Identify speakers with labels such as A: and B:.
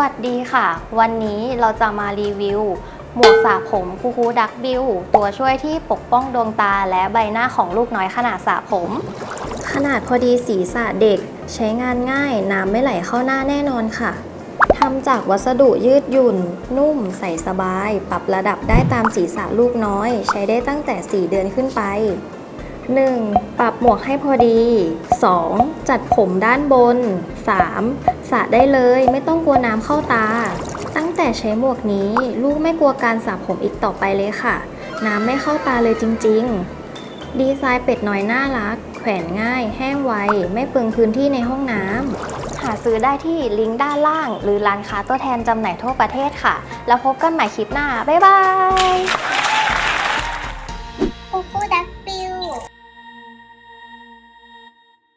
A: วัสดีค่ะ วันนี้เราจะมารีวิว หมวกสระผมคูคูดักบิวตัวช่วยที่ปกป้องดวงตาและใบหน้าของลูกน้อยขนาดสระผม ขนาดพอดีศีสระเด็ก ใช้งานง่ายน้ำไม่ไหลเข้าหน้าแน่นอนค่ะทำจากวัสดุยืดหยุ่น นุ่ม ใส่สบาย ปรับระดับได้ตามศีสระลูกน้อย ใช้ได้ตั้งแต่ 4 เดือนขึ้นไป 1. ปรับหมวกให้พอดี 2. จัดผมด้านบน 3. สระได้เลยไม่ต้องกลัวน้ำเข้าตา ตั้งแต่ใช้หมวกนี้ลูกไม่กลัวการสระผมอีกต่อไปเลยค่ะ น้ำไม่เข้าตาเลยจริง ๆ ดีไซน์เป็ดน้อยน่ารัก แขวนง่าย แห้งไว ไม่เปลืองพื้นที่ในห้องน้ำหาซื้อได้ที่ลิงก์ด้านล่าง หรือร้านค้าตัวแทนจำหน่ายทั่วประเทศค่ะ แล้วพบกันใหม่คลิปหน้า บ๊ายบาย